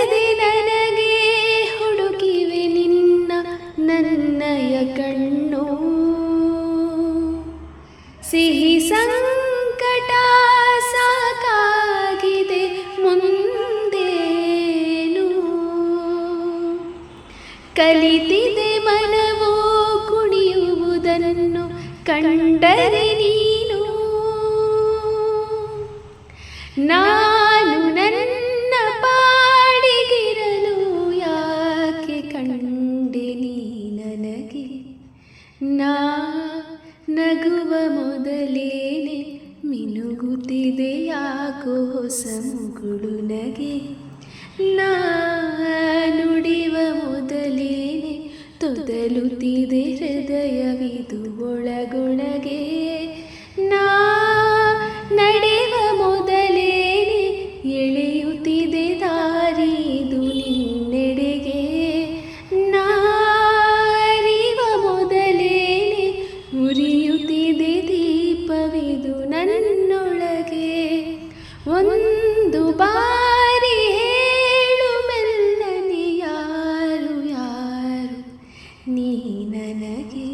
ಬರದೆ ನನಗೆ ಹುಡುಕಿವೆ ನಿನ್ನ ನನ್ನಯ ಕಣ್ಣು. ಸಿಹಿ ಸಂಕಟ ಸಾಕಾಗಿದೆ ಮುಂದೇನು? ಕಲಿತಿದೆ ಮನವೋ ಕುಣಿಯುವುದನ್ನು ಕಂಡರೆ ನಾನು ನಾ ನಗುವ ಮೊದಲೇನೆ ಮಿನುಗುತ್ತಿದೆ ಯಾಕೋ ಹೊಸ ನಗೆ. ನಾ ನುಡಿವ ಮೊದಲೇನೆ ತೊದಲುತ್ತಿದೆ ಹೃದಯವಿದು ಒಳಗೊಳಗೆ ನಾ ನಡೆವ ಮೊದಲೇನೆ ಎಳೆಯುತ್ತಿದೆ ದಾರಿದು ನನ್ನೊಳಗೆ ಒಂದು ಬಾರಿ ಹೇಳು ಮೆಲ್ಲನೆ ಯಾರು ಯಾರು ನೀ ನನಗೆ.